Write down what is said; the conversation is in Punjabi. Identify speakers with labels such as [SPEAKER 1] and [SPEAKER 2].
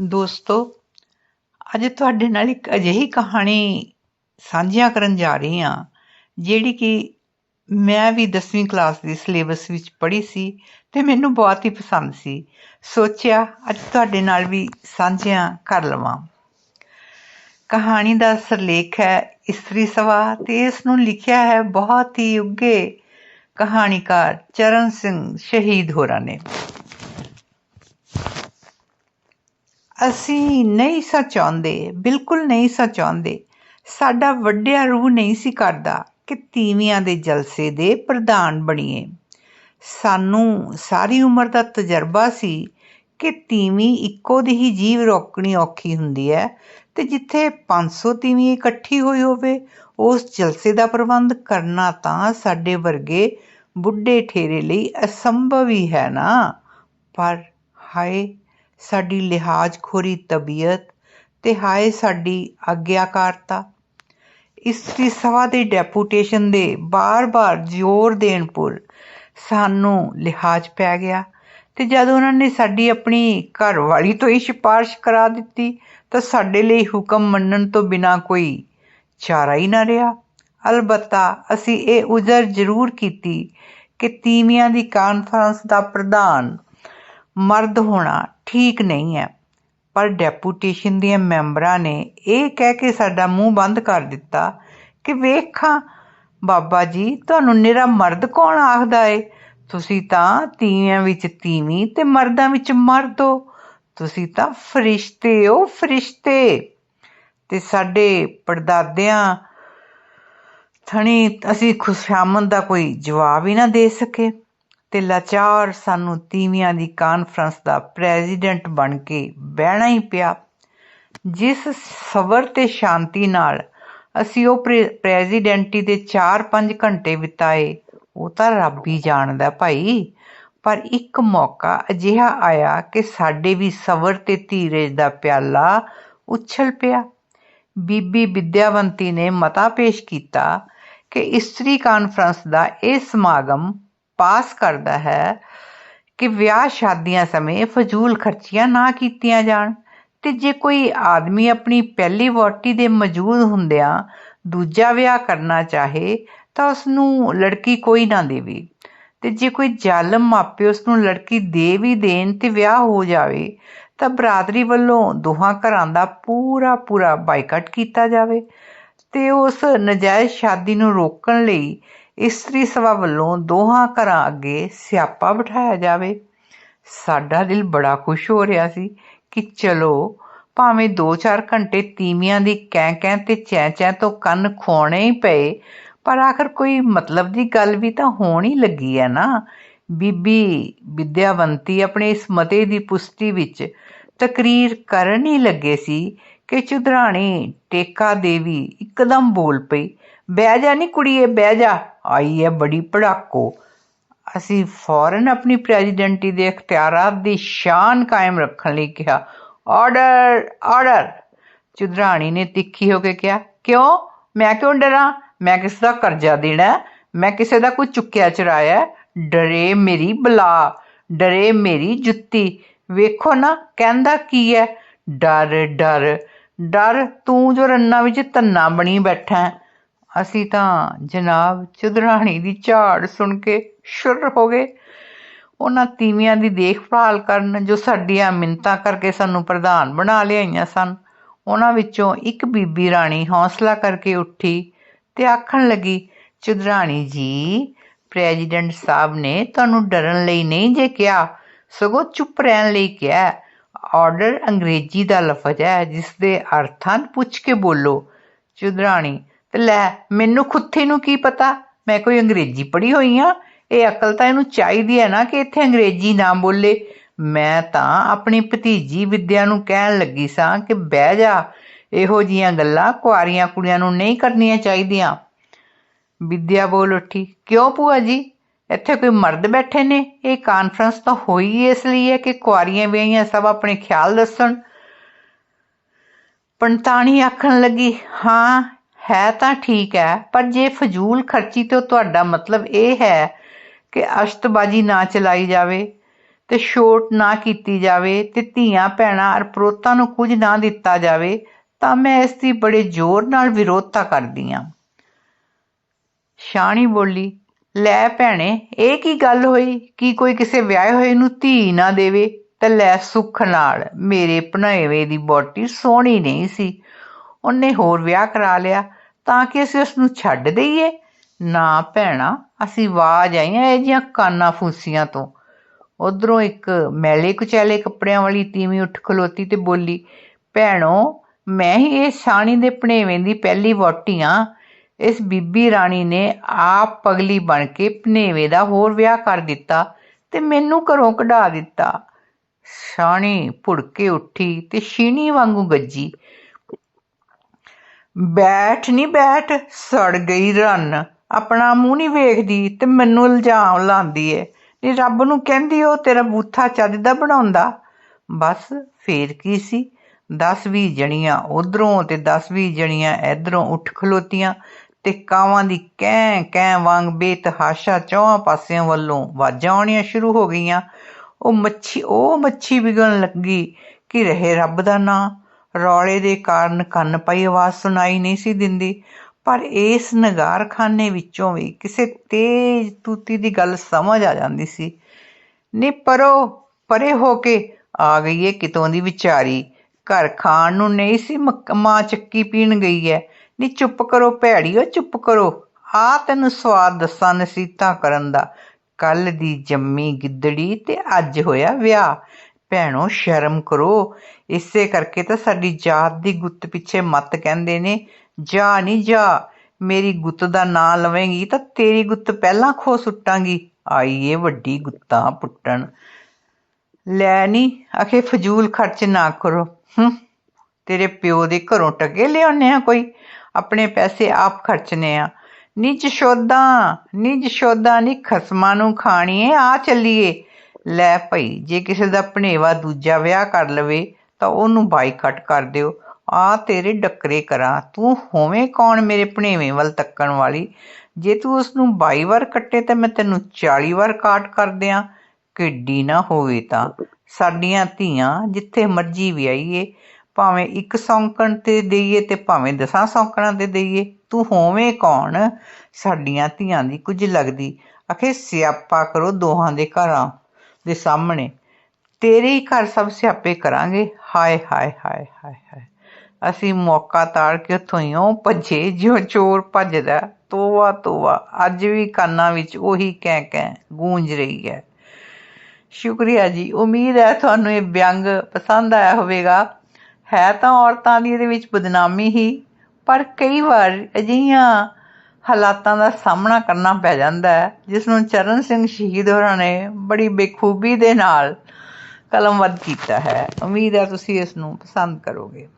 [SPEAKER 1] ਦੋਸਤੋ, ਅੱਜ ਤੁਹਾਡੇ ਨਾਲ ਇੱਕ ਅਜਿਹੀ ਕਹਾਣੀ ਸਾਂਝੀਆਂ ਕਰਨ ਜਾ ਰਹੀ ਹਾਂ, ਜਿਹੜੀ ਕਿ ਮੈਂ ਵੀ 10ਵੀਂ ਕਲਾਸ ਦੀ ਸਿਲੇਬਸ ਵਿੱਚ ਪੜ੍ਹੀ ਸੀ ਤੇ ਮੈਨੂੰ ਬਹੁਤ ਹੀ ਪਸੰਦ ਸੀ। ਸੋਚਿਆ ਅੱਜ ਤੁਹਾਡੇ ਨਾਲ ਵੀ ਸਾਂਝੀਆਂ ਕਰ ਲਵਾਂ। ਕਹਾਣੀ ਦਾ ਸਰਲੇਖ ਹੈ ਇਸਤਰੀ ਸਵਾ ਤੇ ਇਸ ਨੂੰ ਲਿਖਿਆ ਹੈ ਬਹੁਤ ਹੀ ਉੱਗੇ ਕਹਾਣੀਕਾਰ ਚਰਨ ਸਿੰਘ ਸ਼ਹੀਦ ਹੋਰਾਂ ਨੇ। ਅਸੀਂ ਨਹੀਂ ਸਾਂ ਚਾਹੁੰਦੇ, ਬਿਲਕੁਲ ਨਹੀਂ ਸਾਂ ਚਾਹੁੰਦੇ। ਸਾਡਾ ਵੱਡਿਆ ਰੂਹ ਨਹੀਂ ਸੀ ਕਰਦਾ ਕਿ ਤੀਵੀਆਂ ਦੇ ਜਲਸੇ ਦੇ ਪ੍ਰਧਾਨ ਬਣੀਏ। ਸਾਨੂੰ ਸਾਰੀ ਉਮਰ ਦਾ ਤਜਰਬਾ ਸੀ ਕਿ ਤੀਵੀਂ ਇੱਕੋ ਦੀ ਹੀ ਜੀਵ ਰੋਕਣੀ ਔਖੀ ਹੁੰਦੀ ਹੈ ਤੇ ਜਿੱਥੇ 500 ਤੀਵੀਂ ਇਕੱਠੀ ਹੋਈ ਹੋਵੇ, ਉਸ ਜਲਸੇ ਦਾ ਪ੍ਰਬੰਧ ਕਰਨਾ ਤਾਂ ਸਾਡੇ ਵਰਗੇ ਬੁੱਢੇ ਠੇਰੇ ਲਈ ਅਸੰਭਵ ਹੀ ਹੈ ਨਾ। ਪਰ ਹਾਏ ਸਾਡੀ ਲਿਹਾਜ਼ਖੋਰੀ ਤਬੀਅਤ ਤੇ ਹਾਏ ਸਾਡੀ ਆਗਿਆਕਾਰਤਾ। ਇਸਤਰੀ ਸਭਾ ਦੇ ਡੈਪੂਟੇਸ਼ਨ ਦੇ ਬਾਰ-ਬਾਰ ਜ਼ੋਰ ਦੇਣ ਪੁਰ ਸਾਨੂੰ ਲਿਹਾਜ਼ ਪੈ ਗਿਆ ਤੇ ਜਦ ਉਹਨਾਂ ਨੇ ਸਾਡੀ ਆਪਣੀ ਘਰ ਵਾਲੀ ਤੋਂ ਹੀ ਸਿਫਾਰਿਸ਼ ਕਰਾ ਦਿੱਤੀ ਤਾਂ ਸਾਡੇ ਲਈ ਹੁਕਮ ਮੰਨਣ ਤੋਂ ਬਿਨਾ ਕੋਈ ਚਾਰਾ ਹੀ ਨਾ ਰਿਹਾ। ਅਲਬੱਤਾ ਅਸੀਂ ਇਹ ਉਜ਼ਰ ਜ਼ਰੂਰ ਕੀਤੀ ਕਿ ਤੀਵੀਆਂ ਦੀ ਕਾਨਫਰੰਸ ਦਾ ਪ੍ਰਧਾਨ ਮਰਦ ਹੋਣਾ ਠੀਕ ਨਹੀਂ ਹੈ। ਪਰ ਡੈਪੂਟੇਸ਼ਨ ਦੀਆਂ ਮੈਂਬਰਾਂ ਨੇ ਇਹ ਕਹਿ ਕੇ ਸਾਡਾ ਮੂੰਹ ਬੰਦ ਕਰ ਦਿੱਤਾ ਕਿ ਵੇਖਾਂ, ਬਾਬਾ ਜੀ, ਤੁਹਾਨੂੰ ਨਿਰਾ ਮਰਦ ਕੌਣ ਆਖਦਾ ਏ? ਤੁਸੀਂ ਤਾਂ ਤੀਵੀਆਂ ਵਿੱਚ ਤੀਵੀਂ ਤੇ ਮਰਦਾਂ ਵਿੱਚ ਮਰਦ ਹੋ। ਤੁਸੀਂ ਤਾਂ ਫਰਿਸ਼ਤੇ ਹੋ, ਫਰਿਸ਼ਤੇ। ਤੇ ਸਾਡੇ ਪਰਦਾਦਿਆਂ ਥਣੀ ਅਸੀਂ ਖੁਸ਼ਾਮਦ ਦਾ ਕੋਈ ਜਵਾਬ ਹੀ ਨਾ ਦੇ ਸਕੇ। ਤੇ ਲਾਚਾਰ ਸਾਨੂੰ ਤੀਵੀਆਂ ਦੀ ਕਾਨਫਰੰਸ ਦਾ ਪ੍ਰੈਜ਼ੀਡੈਂਟ ਬਣ ਕੇ ਬਹਿਣਾ ਹੀ ਪਿਆ। ਜਿਸ ਸਬਰ ਤੇ ਸ਼ਾਂਤੀ ਨਾਲ ਅਸੀਂ ਉਹ ਪ੍ਰੈਜ਼ੀਡੈਂਟੀ ਦੇ 4-5 ਘੰਟੇ ਬਿਤਾਏ, ਉਹ ਤਾਂ ਰੱਬ ਹੀ ਜਾਣਦਾ ਭਾਈ। ਪਰ ਇੱਕ ਮੌਕਾ ਅਜਿਹਾ ਆਇਆ ਕਿ ਸਾਡੇ ਵੀ ਸਬਰ ਤੇ ਧੀਰਜ ਦਾ ਪਿਆਲਾ ਉਛਲ ਪਿਆ। ਬੀਬੀ ਵਿਦਿਆਵੰਤੀ ਨੇ ਮਤਾ ਪੇਸ਼ ਕੀਤਾ ਕਿ ਇਸਤਰੀ ਕਾਨਫਰੰਸ ਦਾ ਇਹ ਸਮਾਗਮ ਪਾਸ ਕਰਦਾ ਹੈ ਕਿ ਵਿਆਹ ਸ਼ਾਦੀਆਂ ਸਮੇਂ ਫਜ਼ੂਲ ਖਰਚੀਆਂ ਨਾ ਕੀਤੀਆਂ ਜਾਣ ਤੇ ਜੇ ਕੋਈ ਆਦਮੀ ਆਪਣੀ ਪਹਿਲੀ ਵੋਟੀ ਦੇ ਮੌਜੂਦ ਹੁੰਦਿਆਂ ਦੂਜਾ ਵਿਆਹ ਕਰਨਾ ਚਾਹੇ ਤਾਂ ਉਸ ਨੂੰ ਲੜਕੀ ਕੋਈ ਨਾ ਦੇਵੇ ਤੇ ਜੇ ਕੋਈ ਜ਼ਾਲਮ ਮਾਪੇ ਉਸ ਨੂੰ ਲੜਕੀ ਦੇ ਵੀ ਦੇਣ ਤੇ ਵਿਆਹ ਹੋ ਜਾਵੇ ਤਾਂ ਬਰਾਦਰੀ ਵੱਲੋਂ ਦੋਹਾਂ ਘਰਾਂ ਦਾ ਪੂਰਾ ਪੂਰਾ ਬਾਈਕਾਟ ਕੀਤਾ ਜਾਵੇ ਤੇ ਉਸ ਨਜਾਇਜ਼ ਸ਼ਾਦੀ ਨੂੰ ਰੋਕਣ ਲਈ ਇਸਤਰੀ ਸਭਾ ਵੱਲੋਂ ਦੋਹਾਂ ਘਰਾਂ ਅੱਗੇ ਸਿਆਪਾ ਬਿਠਾਇਆ ਜਾਵੇ। ਸਾਡਾ ਦਿਲ ਬੜਾ ਖੁਸ਼ ਹੋ ਰਿਹਾ ਸੀ ਕਿ ਚਲੋ, ਭਾਵੇਂ 2-4 ਘੰਟੇ ਤੀਵੀਆਂ ਦੀ ਕੈਂ ਕਹਿ ਤੇ ਚੈ ਚੈ ਤੋਂ ਕੰਨ ਖੋਣੇ ਹੀ ਪਏ, ਪਰ ਆਖਰ ਕੋਈ ਮਤਲਬ ਦੀ ਗੱਲ ਵੀ ਤਾਂ ਹੋਣ ਹੀ ਲੱਗੀ ਹੈ ਨਾ। ਬੀਬੀ ਵਿਦਿਆਵੰਤੀ ਆਪਣੇ ਇਸ ਮਤੇ ਦੀ ਪੁਸ਼ਟੀ ਵਿੱਚ ਤਕਰੀਰ ਕਰਨ ਹੀ ਲੱਗੇ ਸੀ ਕਿ ਚੁਧਰਾਣੀ ਟੇਕਾ ਦੇਵੀ ਇੱਕਦਮ ਬੋਲ ਪਈ ਬਹਿ ਜਾ ਨੀ ਕੁੜੀਏ, ਬਹਿ ਜਾ। ਆਈ ਹੈ ਬੜੀ ਪੜਾਕੋ ਅਸੀਂ ਫੌਰਨ ਆਪਣੀ ਪ੍ਰੈਜ਼ੀਡੈਂਟੀ ਦੇ ਇਖਤਿਆਰਾਤ ਦੀ ਸ਼ਾਨ ਕਾਇਮ ਰੱਖਣ ਲਈ ਕਿਹਾ। Order order. ਚੁਦਰਾਣੀ ਨੇ ਤਿੱਖੀ ਹੋ ਕੇ ਕਿਹਾ, ਕਿਉਂ? ਮੈਂ ਕਿਉਂ ਡਰਾਂ? ਮੈਂ ਕਿਸ ਦਾ ਕਰਜ਼ਾ ਦੇਣਾ? ਮੈਂ ਕਿਸੇ ਦਾ ਕੋਈ ਚੁੱਕਿਆ ਚਰਾਇਆ? ਡਰੇ ਮੇਰੀ ਬਲਾ, ਡਰੇ ਮੇਰੀ ਜੁੱਤੀ। ਵੇਖੋ ਨਾ, ਕਹਿੰਦਾ ਕੀ ਹੈ ਡਰ ਡਰ। ਡਰ, ਤੂੰ ਜੋ ਰੰਨਾ ਵਿੱਚ ਤੰਨਾ ਬਣੀ ਬੈਠਾ ਅਸੀਂ ਤਾਂ ਜਨਾਬ ਚੁਦਰਾਣੀ ਦੀ ਝਾੜ ਸੁਣ ਕੇ ਸ਼ੁਰ ਹੋ ਗਏ। ਉਹਨਾਂ ਤੀਵੀਆਂ ਦੀ ਦੇਖਭਾਲ ਕਰਨ ਜੋ ਸਾਡੀਆਂ ਮਿੰਤਾਂ ਕਰਕੇ ਸਾਨੂੰ ਪ੍ਰਧਾਨ ਬਣਾ ਲਿਆਈਆਂ ਸਨ, ਉਹਨਾਂ ਵਿੱਚੋਂ ਇੱਕ ਬੀਬੀ ਰਾਣੀ ਹੌਸਲਾ ਕਰਕੇ ਉੱਠੀ ਤੇ ਆਖਣ ਲੱਗੀ ਚੁਦਰਾਣੀ ਜੀ, ਪ੍ਰੈਜ਼ੀਡੈਂਟ ਸਾਹਿਬ ਨੇ ਤੁਹਾਨੂੰ ਡਰਨ ਲਈ ਨਹੀਂ ਜੇ ਕਿਹਾ, ਸਗੋਂ ਚੁੱਪ ਰਹਿਣ ਲਈ ਕਿਹਾ ਆਰਡਰ ਅੰਗਰੇਜ਼ੀ ਦਾ ਲਫ਼ਜ਼ ਹੈ, ਜਿਸ ਦੇ ਅਰਥਾਂ ਪੁੱਛ ਕੇ ਬੋਲੋ। ਚੁਦਰਾਣੀ ਤੇ ਲੈ, ਮੈਨੂੰ ਖੁੱਥੇ ਨੂੰ ਕੀ ਪਤਾ? ਮੈਂ ਕੋਈ ਅੰਗਰੇਜ਼ੀ ਪੜ੍ਹੀ ਹੋਈ ਆ। ਇਹ ਅਕਲ ਤਾਂ ਇਹਨੂੰ ਚਾਹੀਦੀ ਹੈ ਨਾ ਕਿ ਇੱਥੇ ਅੰਗਰੇਜ਼ੀ ਨਾ ਬੋਲੇ। ਮੈਂ ਤਾਂ ਆਪਣੀ ਭਤੀਜੀ ਵਿਦਿਆ ਨੂੰ ਕਹਿਣ ਲੱਗੀ ਸਾਂ ਕਿ ਬਹਿ ਜਾ। ਇਹੋ ਜੀਆਂ ਗੱਲਾਂ ਕੁਆਰੀਆਂ ਕੁੜੀਆਂ ਨੂੰ ਨਹੀਂ ਕਰਨੀਆਂ ਚਾਹੀਦੀਆਂ। ਵਿਦਿਆ ਬੋਲ ਉੱਠੀ, ਕਿਉਂ ਭੂਆ ਜੀ? ਇੱਥੇ ਕੋਈ ਮਰਦ ਬੈਠੇ ਨੇ? ਇਹ ਕਾਨਫਰੰਸ ਤਾਂ ਹੋਈ ਇਸ ਲਈ ਹੈ ਕਿ ਕੁਆਰੀਆਂ ਵਿਆਹੀਆਂ ਸਭ ਆਪਣੇ ਖਿਆਲ ਦੱਸਣ। ਪੰਤਾਣੀ ਆਖਣ ਲੱਗੀ, ਹਾਂ ਹੈ ਤਾਂ ਠੀਕ ਹੈ, ਪਰ ਜੇ ਫਜ਼ੂਲ ਖਰਚੀ ਤੋਂ ਤੁਹਾਡਾ ਮਤਲਬ ਇਹ ਹੈ ਕਿ ਅਸ਼ਤਬਾਜੀ ਨਾ ਚਲਾਈ ਜਾਵੇ ਤੇ ਛੋਟ ਨਾ ਕੀਤੀ ਜਾਵੇ ਤੇ ਧੀਆਂ ਭੈਣਾਂ ਅਰ ਨੂੰ ਕੁਝ ਨਾ ਦਿੱਤਾ ਜਾਵੇ, ਤਾਂ ਮੈਂ ਇਸ ਦੀ ਬੜੇ ਜ਼ੋਰ ਨਾਲ ਵਿਰੋਧਤਾ ਕਰਦੀ ਹਾਂ। ਸ਼ਾਣੀ ਬੋਲੀ, ਲੈ ਭੈਣੇ, ਇਹ ਕੀ ਗੱਲ ਹੋਈ? ਕਿ ਕੋਈ ਕਿਸੇ ਵਿਆਹੇ ਹੋਏ ਨੂੰ ਧੀ ਨਾ ਦੇਵੇ? ਤੇ ਲੈ ਸੁੱਖ ਨਾਲ, ਮੇਰੇ ਭਣੇਵੇਂ ਦੀ ਬੋਟੀ ਸੋਹਣੀ ਨਹੀਂ ਸੀ। ਉਹਨੇ ਹੋਰ ਵਿਆਹ ਕਰਾ ਲਿਆ। ਤਾਂ ਕਿ ਅਸੀਂ ਉਸ ਨੂੰ ਛੱਡ ਦਈਏ। ਨਾ ਭੈਣਾ, ਅਸੀਂ ਆਵਾਜ਼ ਆਈਆਂ ਇਹ ਜੀਆਂ ਕਾਨਾਂ ਫੂਸੀਆਂ ਤੋਂ। ਉਧਰੋਂ ਇੱਕ ਮੈਲੇ ਕੁਚੈਲੇ ਕੱਪੜਿਆਂ ਵਾਲੀ ਤੀਵੀਂ ਉੱਠ ਖਲੋਤੀ ਤੇ ਬੋਲੀ, ਭੈਣੋ, ਮੈਂ ਹੀ ਇਹ ਸਾਣੀ ਦੇ ਭਣੇਵੇਂ ਦੀ ਪਹਿਲੀ ਵਹੁਟੀ ਆਂ। ਇਸ ਬੀਬੀ ਰਾਣੀ ਨੇ ਆਪ ਪਗਲੀ ਬਣ ਕੇ ਭਣੇਵੇਂ ਦਾ ਹੋਰ ਵਿਆਹ ਕਰ ਦਿੱਤਾ ਤੇ ਮੈਨੂੰ ਘਰੋਂ ਕਢਾ ਦਿੱਤਾ। ਸਾਣੀ ਭੁੜਕੇ ਉੱਠੀ ਤੇ ਸ਼ੀਣੀ ਵਾਂਗੂ ਗੱਜੀ। ਬੈਠ ਨਹੀਂ ਬੈਠ, ਸੜ ਗਈ ਰਨ ਆਪਣਾ ਮੂੰਹ ਨਹੀਂ ਵੇਖਦੀ ਤੇ ਮੈਨੂੰ ਇਲਜ਼ਾਮ ਲਾਉਂਦੀ ਏ। ਨੀ ਰੱਬ ਨੂੰ ਕਹਿੰਦੀ ਉਹ ਤੇਰਾ ਬੂਥਾ ਚੱਜ ਦਾ ਬਣਾਉਂਦਾ। ਬਸ ਫੇਰ ਕੀ ਸੀ? 10 ਵੀਹ ਜਣੀਆਂ ਉਧਰੋਂ ਤੇ 10 ਵੀਹ ਜਣੀਆਂ ਇਧਰੋਂ ਉੱਠ ਖਲੋਤੀਆਂ ਤੇ ਕਾਵਾਂ ਦੀ ਕਹਿ ਕਹਿ ਵਾਂਗ ਬੇਤਹਾਸ਼ਾ ਚੌਹਾਂ ਪਾਸਿਆਂ ਵੱਲੋਂ ਵਾਜਾਂ ਆਉਣੀਆਂ ਸ਼ੁਰੂ ਹੋ ਗਈਆਂ। ਉਹ ਮੱਛੀ ਉਹ ਮੱਛੀ ਵਿਗਣ ਲੱਗੀ ਕਿ ਰਹੇ ਰੱਬ ਦਾ ਨਾਂ। ਰੌਲੇ ਦੇ ਕਾਰਨ ਕੰਨ ਪਈ, ਆਵਾਜ਼ ਸੁਣਾਈ ਨਹੀਂ ਸੀ ਦਿੰਦੀ। ਪਰ ਇਸ ਨਗਾਰਖਾਨੇ ਵਿੱਚੋਂ ਵੀ ਕਿਸੇ ਤੇਜ਼ ਤੂਤੀ ਦੀ ਗੱਲ ਸਮਝ ਆ ਜਾਂਦੀ ਸੀ। ਨੀ, ਪਰੋ, ਪਰੇ ਹੋ ਕੇ ਆ ਗਈ ਏ ਕਿਤੋਂ ਦੀ ਵਿਚਾਰੀ। ਘਰ ਖਾਣ ਨੂੰ ਨਹੀਂ ਸੀ, ਮੱਕ- ਮਾਂ ਚੱਕੀ ਪੀਣ ਗਈ ਐ ਨੀ, ਚੁੱਪ ਕਰੋ ਭੈੜੀਓ ਚੁੱਪ ਕਰੋ। ਆ ਤੈਨੂੰ ਸਵਾਦ ਦੱਸਾਂ ਨਸੀਤਾ ਕਰਨ ਦਾ। ਕੱਲ ਦੀ ਜੰਮੀ ਗਿੱਦੜੀ ਤੇ ਅੱਜ ਹੋਇਆ ਵਿਆਹ। ਭੈਣੋ, ਸ਼ਰਮ ਕਰੋ। ਇਸੇ ਕਰਕੇ ਤਾਂ ਸਾਡੀ ਜਾਤ ਦੀ ਗੁੱਤ ਪਿੱਛੇ ਮੱਤ ਕਹਿੰਦੇ ਨੇ, ਜਾ ਨਹੀਂ ਜਾ, ਮੇਰੀ ਗੁੱਤ ਦਾ ਨਾਂ ਲਵੇਂਗੀ ਤਾਂ ਤੇਰੀ ਗੁੱਤ ਪਹਿਲਾਂ ਖੋ ਸੁੱਟਾਂਗੀ। ਆਈਏ ਵੱਡੀ ਗੁੱਤਾਂ ਪੁੱਟਣ। ਲੈ ਨੀ, ਅਖੇ ਫਜ਼ੂਲ ਖਰਚ ਨਾ ਕਰੋ। ਹੂੰ, ਤੇਰੇ ਪਿਓ ਦੇ ਘਰੋਂ ਟਕੇ ਲਿਆਉਣੇ ਆ ਕੋਈ? ਆਪਣੇ ਪੈਸੇ ਆਪ ਖਰਚਨੇ ਆ। ਨਿਜ ਜਸ਼ੋਦਾ ਨੀ ਜਸ਼ੋਦਾ ਨੀ ਖਸਮਾਂ ਨੂੰ ਖਾਣੀਏ, ਆ ਚੱਲੀਏ। ਲੈ ਭਈ, ਜੇ ਕਿਸੇ ਦਾ ਭਣੇਵਾ ਦੂਜਾ ਵਿਆਹ ਕਰ ਲਵੇ, ਤਾਂ ਉਹਨੂੰ ਬਾਈਕਾਟ ਕਰ ਦਿਓ। ਆ ਤੇਰੇ ਡੱਕਰੇ ਕਰਾਂ। ਤੂੰ ਹੋਵੇਂ ਕੌਣ ਮੇਰੇ ਭਣੇਵੇਂ ਵੱਲ ਤੱਕਣ ਵਾਲੀ? ਜੇ ਤੂੰ ਉਸ ਨੂੰ 22 ਵਾਰ ਕੱਟੇ, ਤਾਂ ਮੈਂ ਤੈਨੂੰ 40 ਵਾਰ ਕਾਟ ਕਰ ਦਿਆਂ। ਕਿੱਡੀ ਨਾ ਹੋਵੇ ਤਾਂ। ਸਾਡੀਆਂ ਧੀਆਂ ਜਿੱਥੇ ਮਰਜ਼ੀ ਵਿਆਹੀਏ, ਭਾਵੇਂ ਇੱਕ ਸੌਂਕਣ ਤੇ ਦੇਈਏ ਤੇ ਭਾਵੇਂ ਦਸਾਂ ਸੌਂਕਣਾਂ ਤੇ ਦੇਈਏ। ਤੂੰ ਹੋਵੇਂ ਕੌਣ? ਸਾਡੀਆਂ ਧੀਆਂ ਦੀ ਕੁਝ ਲੱਗਦੀ। ਅਖੇ ਸਿਆਪਾ ਕਰੋ ਦੋਹਾਂ ਦੇ ਘਰਾਂ। ਦੇ ਸਾਹਮਣੇ, ਤੇਰੇ ਹੀ ਘਰ ਸਭ ਸਿਆਪੇ ਕਰਾਂਗੇ। ਹਾਏ ਹਾਏ ਹਾਏ ਹਾਏ ਹਾਏ। ਅਸੀਂ ਮੌਕਾ ਤਾੜ ਕੇ ਉੱਥੋਂ ਹੀ ਉਹ ਭੱਜੇ, ਜਿਉਂ ਚੋਰ ਭੱਜਦਾ। ਤੋਵਾ ਤੋਵਾ ਅੱਜ ਵੀ ਕੰਨਾਂ ਵਿੱਚ ਉਹੀ ਕਹਿ ਕਹਿ ਗੂੰਜ ਰਹੀ ਹੈ। ਸ਼ੁਕਰੀਆ ਜੀ। ਉਮੀਦ ਹੈ ਤੁਹਾਨੂੰ ਇਹ ਵਿਅੰਗ ਪਸੰਦ ਆਇਆ ਹੋਵੇਗਾ। ਹੈ ਤਾਂ ਔਰਤਾਂ ਦੀ ਇਹਦੇ ਵਿੱਚ ਬਦਨਾਮੀ ਹੀ, ਪਰ ਕਈ ਵਾਰ ਅਜਿਹੀਆਂ ਹਾਲਾਤਾਂ ਦਾ ਸਾਹਮਣਾ ਕਰਨਾ ਪੈ ਜਾਂਦਾ ਹੈ ਜਿਸ ਨੂੰ ਚਰਨ ਸਿੰਘ ਸ਼ਹੀਦ ਹੋਰਾਂ ਨੇ ਬੜੀ ਬੇਖੂਬੀ ਦੇ ਨਾਲ ਕਲਮਬੱਧ ਕੀਤਾ ਹੈ। ਉਮੀਦ ਹੈ ਤੁਸੀਂ ਇਸ ਨੂੰ ਪਸੰਦ ਕਰੋਗੇ।